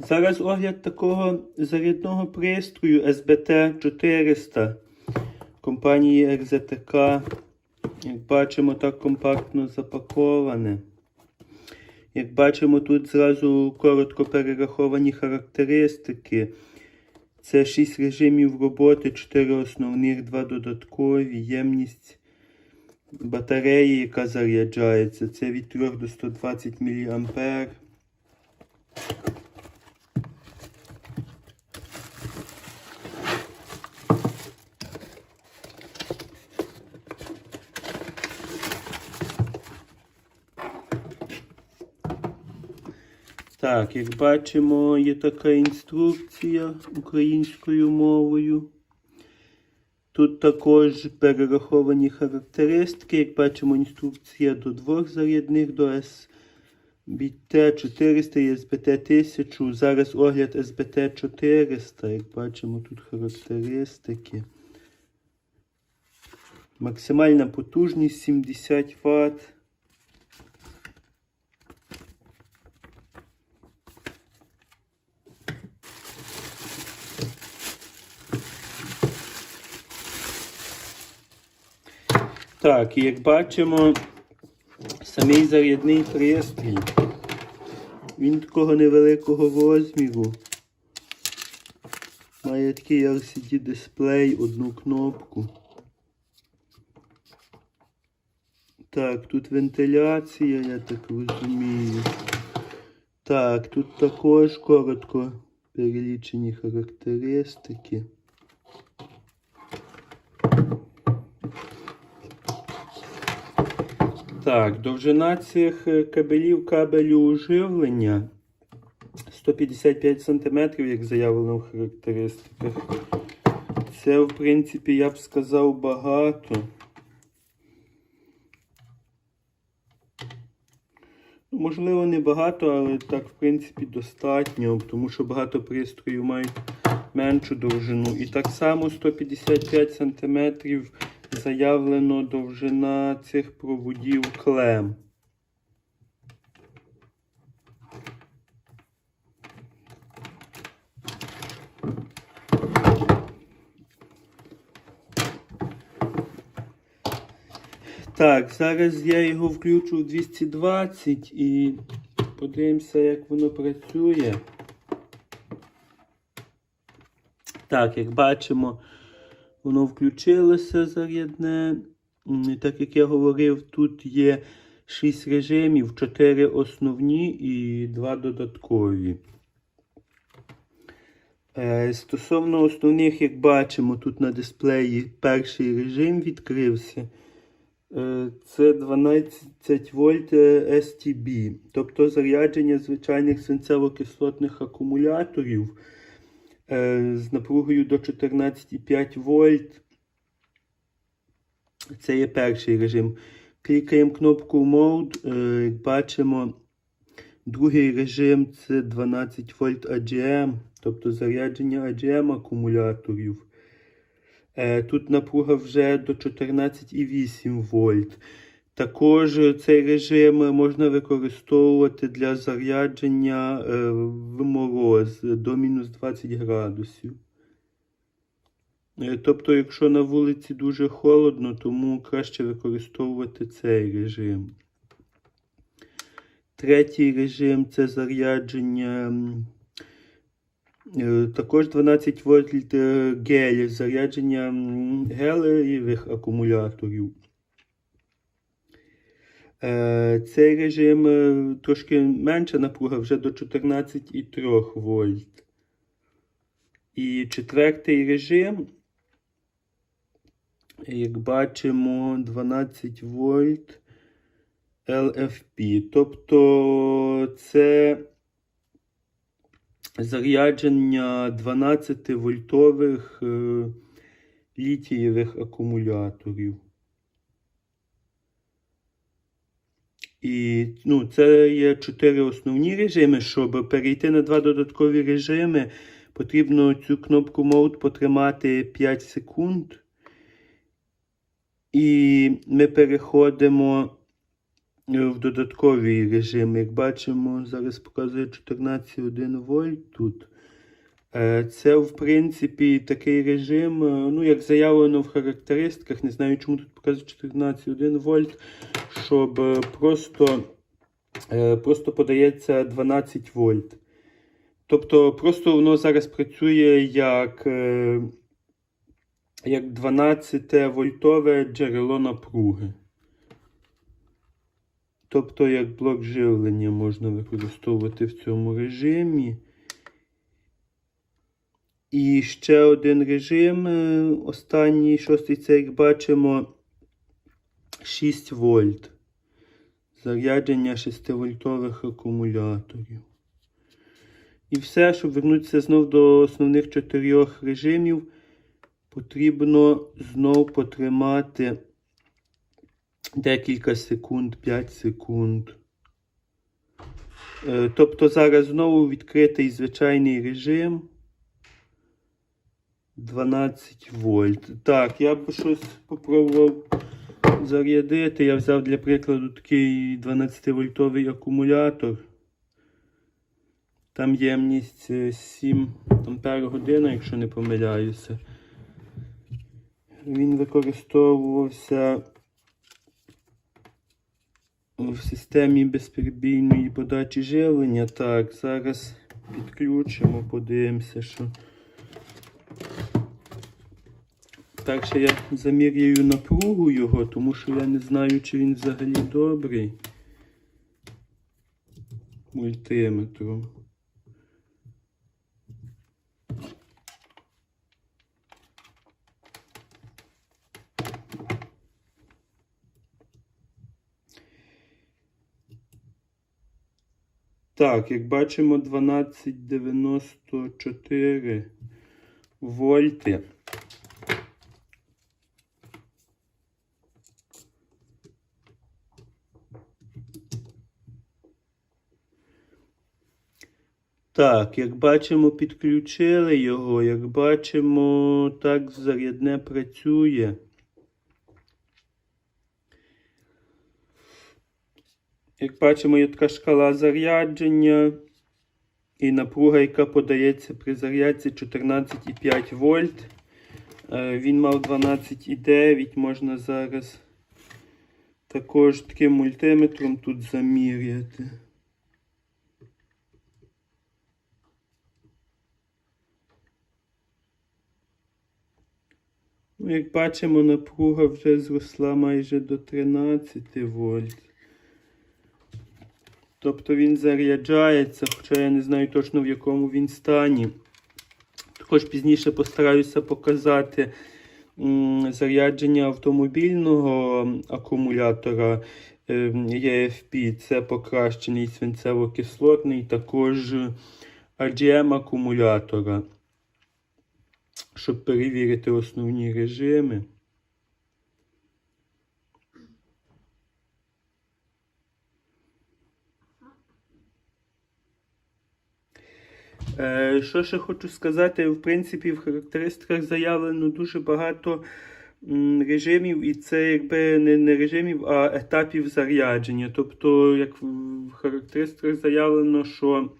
Зараз огляд такого зарядного пристрою SBT 400 компанії РЗТК. Як бачимо, так компактно запаковане. Як бачимо, тут зразу коротко перераховані характеристики. Це 6 режимів роботи, 4 основних, 2 додаткові, ємність батареї, яка заряджається. Це від 3 до 120 мА. Так, як бачимо, є така інструкція українською мовою. Тут також перераховані характеристики. Як бачимо, інструкція до двох зарядних до SBT 400 і SBT 1000. Зараз огляд SBT 400. Як бачимо, тут характеристики. Максимальна потужність 70 Вт. Так, і як бачимо, самий зарядний пристрій. Він такого невеликого розміру. Має такий LCD дисплей, одну кнопку. Так, тут вентиляція, я так розумію. Так, тут також коротко перелічені характеристики. Так, довжина цих е, кабелів кабелю живлення 155 см, як заявлено в характеристиках. Це, в принципі, я б сказав, багато. Ну, Можливо, не багато, але так, в принципі, достатньо, тому що багато пристроїв мають меншу довжину. І так само 155 см заявлено довжина цих проводів клем. Так, зараз я його включу в 220 і подивимося, як воно працює. Так, як бачимо, воно включилося зарядне. Так як я говорив, тут є 6 режимів, 4 основні і 2 додаткові. Е, Стосовно основних, як бачимо, тут на дисплеї перший режим відкрився. Е, Це 12 вольт е, STB, тобто зарядження звичайних свинцево-кислотних акумуляторів з напругою до 14,5 вольт. Це є перший режим. Клікаємо кнопку Mode, е, як бачимо, другий режим це 12 вольт AGM, тобто зарядження AGM акумуляторів. Е, Тут напруга вже до 14,8 вольт. Також цей режим можна використовувати для зарядження е, в мороз до мінус 20 градусів. Е, Тобто, якщо на вулиці дуже холодно, тому краще використовувати цей режим. Третій режим це зарядження. Е, Також 12 вольт гель, зарядження гелевих акумуляторів. Е, Цей режим е, трошки менша напруга, вже до 14,3 вольт. І четвертий режим, як бачимо, 12 вольт LFP. Тобто це зарядження 12 вольтових е, літієвих акумуляторів. І ну, це є чотири основні режими. Щоб перейти на два додаткові режими, потрібно цю кнопку Mode потримати 5 секунд. І ми переходимо е, в додатковий режим. Як бачимо, зараз показує 14,1 вольт тут. Е, Це, в принципі, такий режим, е, ну, як заявлено в характеристиках, не знаю, чому тут показує 14,1 вольт, щоб е, просто, просто подається 12 вольт. Тобто, просто воно зараз працює як, як 12 вольтове джерело напруги. Тобто, як блок живлення можна використовувати в цьому режимі. І ще один режим, е, останній шостий, це, як бачимо, 6 вольт. Зарядження 6-вольтових акумуляторів. І все, щоб вернутися знов до основних чотирьох режимів, потрібно знов потримати декілька секунд, 5 секунд. Е, Тобто зараз знову відкритий звичайний режим. 12 вольт. Так, я б щось спробував зарядити. Я взяв для прикладу такий 12-вольтовий акумулятор. Там ємність е, 7 ампер година, якщо не помиляюся. Він використовувався в системі безперебійної подачі живлення. Так, зараз підключимо, подивимося, що. Так що я заміряю напругу його, тому що я не знаю, чи він взагалі добрий. Мультиметром. Так, як бачимо, 1294 вольти. Так, як бачимо, підключили його, як бачимо, так зарядне працює. Як бачимо, є така шкала зарядження і напруга, яка подається при зарядці 14,5 вольт. Е, Він мав 12,9, можна зараз також таким мультиметром тут заміряти. Як бачимо, напруга вже зросла майже до 13 вольт. Тобто він заряджається, хоча я не знаю точно в якому він стані. Також пізніше постараюся показати зарядження автомобільного акумулятора е, EFP. Це покращений свинцево-кислотний, також AGM акумулятора щоб перевірити основні режими. Е, Що ще хочу сказати, в принципі, в характеристиках заявлено дуже багато режимів, і це якби не, режимів, а етапів зарядження. Тобто, як в характеристиках заявлено, що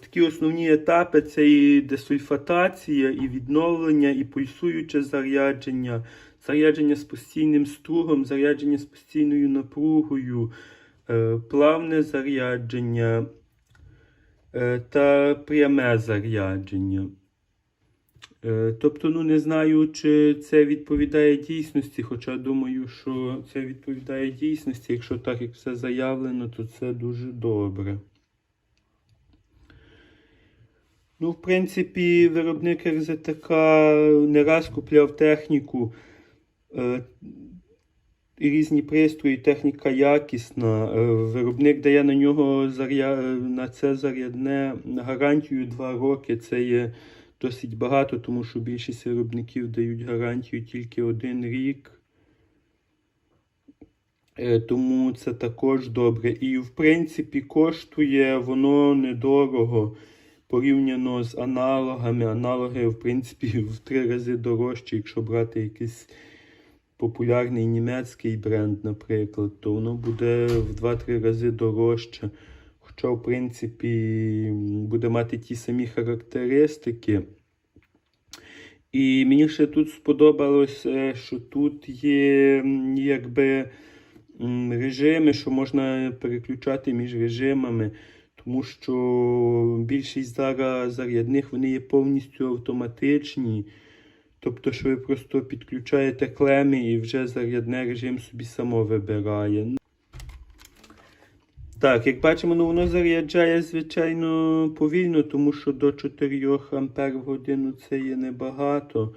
Такі основні етапи це і десульфатація, і відновлення, і пульсуюче зарядження, зарядження з постійним стругом, зарядження з постійною напругою, е, плавне зарядження е, та пряме зарядження. Е, Тобто, ну не знаю, чи це відповідає дійсності, хоча думаю, що це відповідає дійсності. Якщо так, як все заявлено, то це дуже добре. Ну, в принципі, виробник РЗТК не раз купляв техніку. Е, різні пристрої, техніка якісна. Е, Виробник дає на нього заря... на це зарядне гарантію 2 роки. Це є досить багато, тому що більшість виробників дають гарантію тільки один рік. Е, Тому це також добре. І, в принципі, коштує воно недорого порівняно з аналогами. Аналоги, в принципі, в три рази дорожчі, якщо брати якийсь популярний німецький бренд, наприклад, то воно буде в 2-3 рази дорожче. Хоча, в принципі, буде мати ті самі характеристики. І мені ще тут сподобалось, е, що тут є якби режими, що можна переключати між режимами, тому що більшість зараз зарядних вони є повністю автоматичні. Тобто, що ви просто підключаєте клеми і вже зарядний режим собі само вибирає. Так, як бачимо, ну воно заряджає, звичайно, повільно, тому що до 4 ампер в годину це є небагато.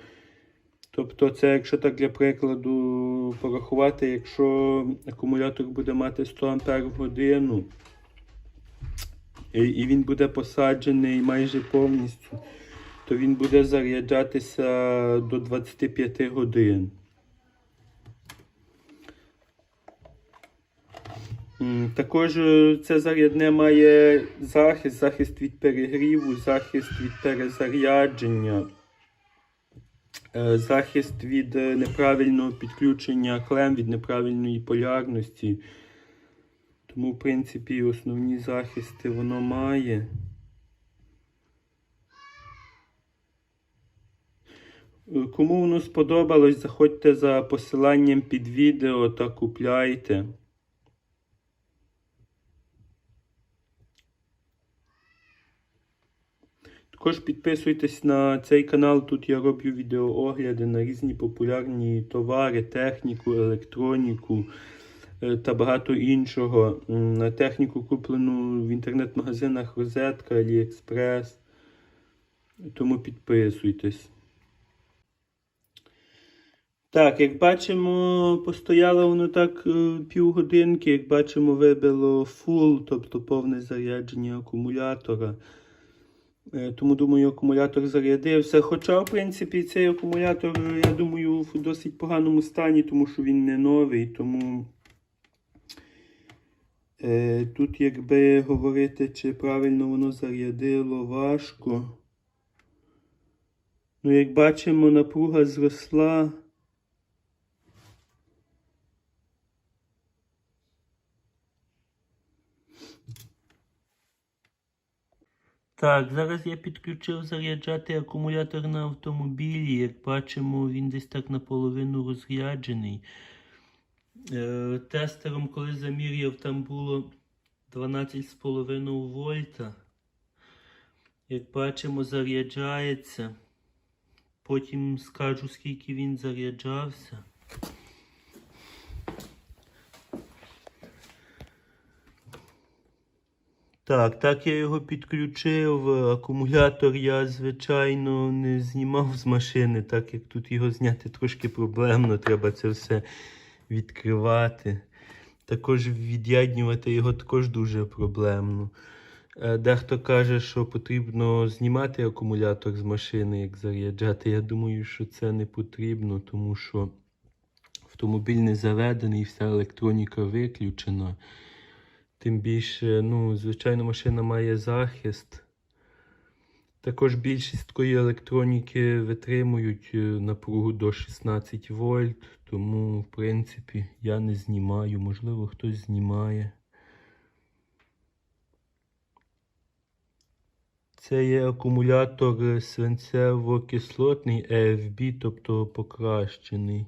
Тобто, це, якщо так для прикладу порахувати, якщо акумулятор буде мати 100 ампер в годину, і, він буде посаджений майже повністю, то він буде заряджатися до 25 годин. Також е, це зарядне має захист, захист від перегріву, захист від перезарядження, е, захист від е, неправильного підключення клем, від неправильної полярності. Тому, в принципі, основні захисти воно має. Кому воно сподобалось, заходьте за посиланням під відео та купляйте. Також підписуйтесь на цей канал. Тут я роблю відеоогляди на різні популярні товари, техніку, електроніку та багато іншого. Техніку куплену в інтернет-магазинах Розетка, Аліекспрес. Тому підписуйтесь. Так, як бачимо, постояло воно так е, півгодинки, як бачимо, вибило фул, тобто повне зарядження акумулятора. Е, Тому думаю, акумулятор зарядився. Хоча, в принципі, цей акумулятор, е, я думаю, в досить поганому стані, тому що він не новий. Тому е, тут, якби говорити, чи правильно воно зарядило, важко. Ну, як бачимо, напруга зросла. Так, зараз я підключив заряджати акумулятор на автомобілі. Як бачимо, він десь так наполовину розряджений. Е, тестером, коли заміряв, там було 12,5 вольта. Як бачимо, заряджається. Потім скажу, скільки він заряджався. Так, так я його підключив. Акумулятор я, звичайно, не знімав з машини, так як тут його зняти трошки проблемно, треба це все відкривати. Також від'єднювати його також дуже проблемно. Е, Дехто каже, що потрібно знімати акумулятор з машини, як заряджати. Я думаю, що це не потрібно, тому що автомобіль не заведений, вся електроніка виключена. Тим більше, ну, звичайно, машина має захист. Також більшість такої електроніки витримують е, напругу до 16 вольт, тому, в принципі, я не знімаю. Можливо, хтось знімає. Це є акумулятор свинцево-кислотний EFB, тобто покращений.